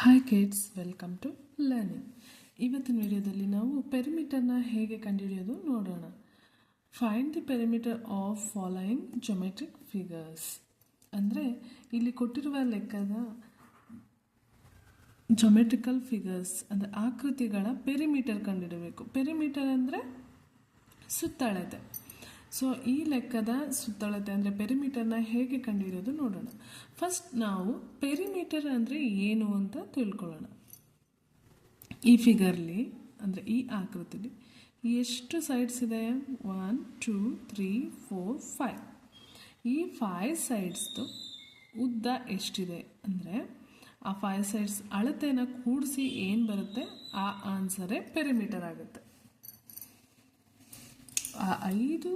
Hi kids welcome to learning ಇವತ್ತಿನ ವಿಡಿಯೋದಲ್ಲಿ ನಾವು ಪೆರಿಮೀಟರ್ನ ಹೇಗೆ ಕಂಡುಹಿಡಿಯೋದು ನೋಡೋಣ. Find the perimeter of following geometric figures ಅಂದರೆ ಇಲ್ಲಿ ಕೊಟ್ಟಿರುವ ಲೆಕ್ಕದ ಜೊಮೆಟ್ರಿಕಲ್ ಫಿಗರ್ಸ್ ಅಂದರೆ ಆಕೃತಿಗಳ ಪೆರಿಮೀಟರ್ ಕಂಡುಹಿಡಬೇಕು. ಪೆರಿಮೀಟರ್ ಅಂದರೆ ಸುತ್ತಳತೆ. ಸೊ ಈ ಲೆಕ್ಕದ ಸುತ್ತಳತೆ ಅಂದರೆ ಪೆರಿಮೀಟರ್ನ ಹೇಗೆ ಕಂಡುಹಿಡಿಯೋದು ನೋಡೋಣ. ಫಸ್ಟ್ ನಾವು ಪೆರಿಮೀಟರ್ ಅಂದರೆ ಏನು ಅಂತ ತಿಳ್ಕೊಳ್ಳೋಣ. ಈ ಫಿಗರ್ಲಿ ಅಂದರೆ ಈ ಆಕೃತಿಲಿ ಎಷ್ಟು ಸೈಡ್ಸ್ ಇದೆ? One two three four five ಈ ಫೈವ್ ಸೈಡ್ಸ್ದು ಉದ್ದ ಎಷ್ಟಿದೆ ಅಂದರೆ ಆ ಫೈವ್ ಸೈಡ್ಸ್ ಅಳತೆನ ಕೂಡಿಸಿ ಏನು ಬರುತ್ತೆ? ಆ ಆನ್ಸರೇ ಪೆರಿಮೀಟರ್ ಆಗುತ್ತೆ. ಆ ಐದು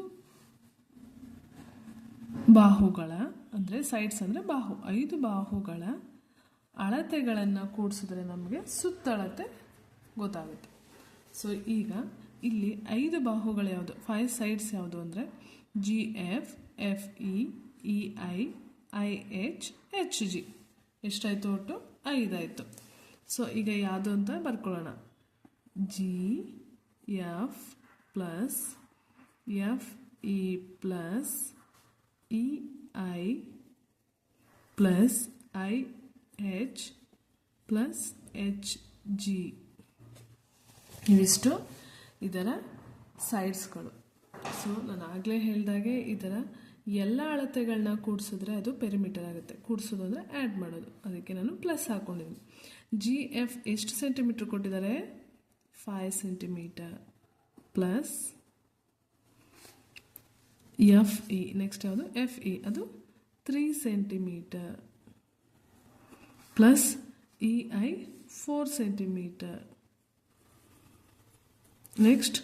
ಬಾಹುಗಳ, ಅಂದರೆ ಸೈಡ್ಸ್ ಅಂದರೆ ಬಾಹು, ಐದು ಬಾಹುಗಳ ಅಳತೆಗಳನ್ನು ಕೂಡಿಸಿದ್ರೆ ನಮಗೆ ಸುತ್ತಳತೆ ಗೊತ್ತಾಗುತ್ತೆ. ಸೊ ಈಗ ಇಲ್ಲಿ ಐದು ಬಾಹುಗಳು ಯಾವುದು? ಫೈವ್ ಸೈಡ್ಸ್ ಯಾವುದು ಅಂದರೆ G F F E E I I H H G ಎಷ್ಟಾಯಿತು ಒಟ್ಟು? ಐದಾಯಿತು. ಸೊ ಈಗ ಯಾವುದು ಅಂತ ಬರ್ಕೊಳ್ಳೋಣ. G F plus F E plus E I plus I H plus H G ಇವಿಷ್ಟು ಇದರ ಸೈಡ್ಸ್ಗಳು ಸೊ ನಾನು ಆಗಲೇ ಹೇಳಿದಾಗೆ ಇದರ ಎಲ್ಲ ಅಳತೆಗಳನ್ನ ಕೂಡಿಸಿದ್ರೆ ಅದು ಪೆರಿಮೀಟರ್ ಆಗುತ್ತೆ. ಕೂಡಿಸೋದು ಅಂದರೆ ಆ್ಯಡ್ ಮಾಡೋದು. ಅದಕ್ಕೆ ನಾನು ಪ್ಲಸ್ ಹಾಕ್ಕೊಂಡಿದ್ದೀನಿ ಜಿ ಎಫ್ ಎಷ್ಟು ಸೆಂಟಿಮೀಟ್ರ್ ಕೊಟ್ಟಿದ್ದಾರೆ? Five centimetre plus F E next ಯಾವುದು? ಎಫ್ ಇ, ಅದು three centimetre plus E I four centimetre next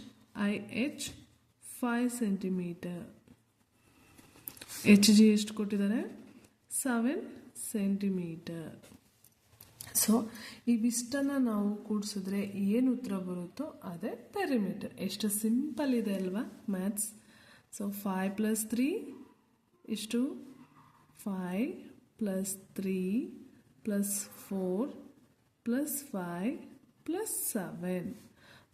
I H five centimetre H G ಎಷ್ಟು ಕೊಟ್ಟಿದ್ದಾರೆ? ಸೆವೆನ್ ಸೆಂಟಿಮೀಟರ್ ಸೊ ಇವಿಷ್ಟನ್ನು ನಾವು ಕೂಡಿಸಿದ್ರೆ ಏನು ಉತ್ತರ ಬರುತ್ತೋ ಅದೇ ಪೆರಿಮೀಟರ್ ಎಷ್ಟು ಸಿಂಪಲ್ ಇದೆ ಅಲ್ವಾ maths So 5 plus 3 is to 5 plus 3 plus 4 plus 5 plus 7.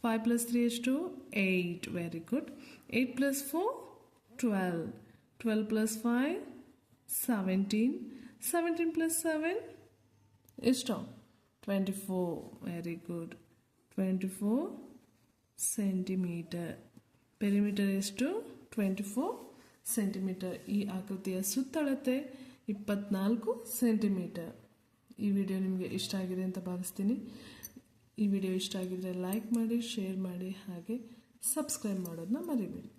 5 plus 3 is to 8. Very good. 8 plus 4 12. 12 plus 5 17. 17 plus 7 is to 24. Very good. 24 centimeter. Perimeter is to twenty four centimetre ಈ ಆಕೃತಿಯ ಸುತ್ತಳತೆ ಇಪ್ಪತ್ನಾಲ್ಕು ಸೆಂಟಿಮೀಟರ್ ಈ video ನಿಮಗೆ ಇಷ್ಟ ಆಗಿದೆ ಅಂತ ಭಾವಿಸ್ತೀನಿ. ಈ ವಿಡಿಯೋ ಇಷ್ಟ ಆಗಿದ್ರೆ ಲೈಕ್ ಮಾಡಿ ಶೇರ್ ಮಾಡಿ, ಹಾಗೆ ಸಬ್ಸ್ಕ್ರೈಬ್ ಮಾಡೋದನ್ನ ಮರಿಬೇಡಿ.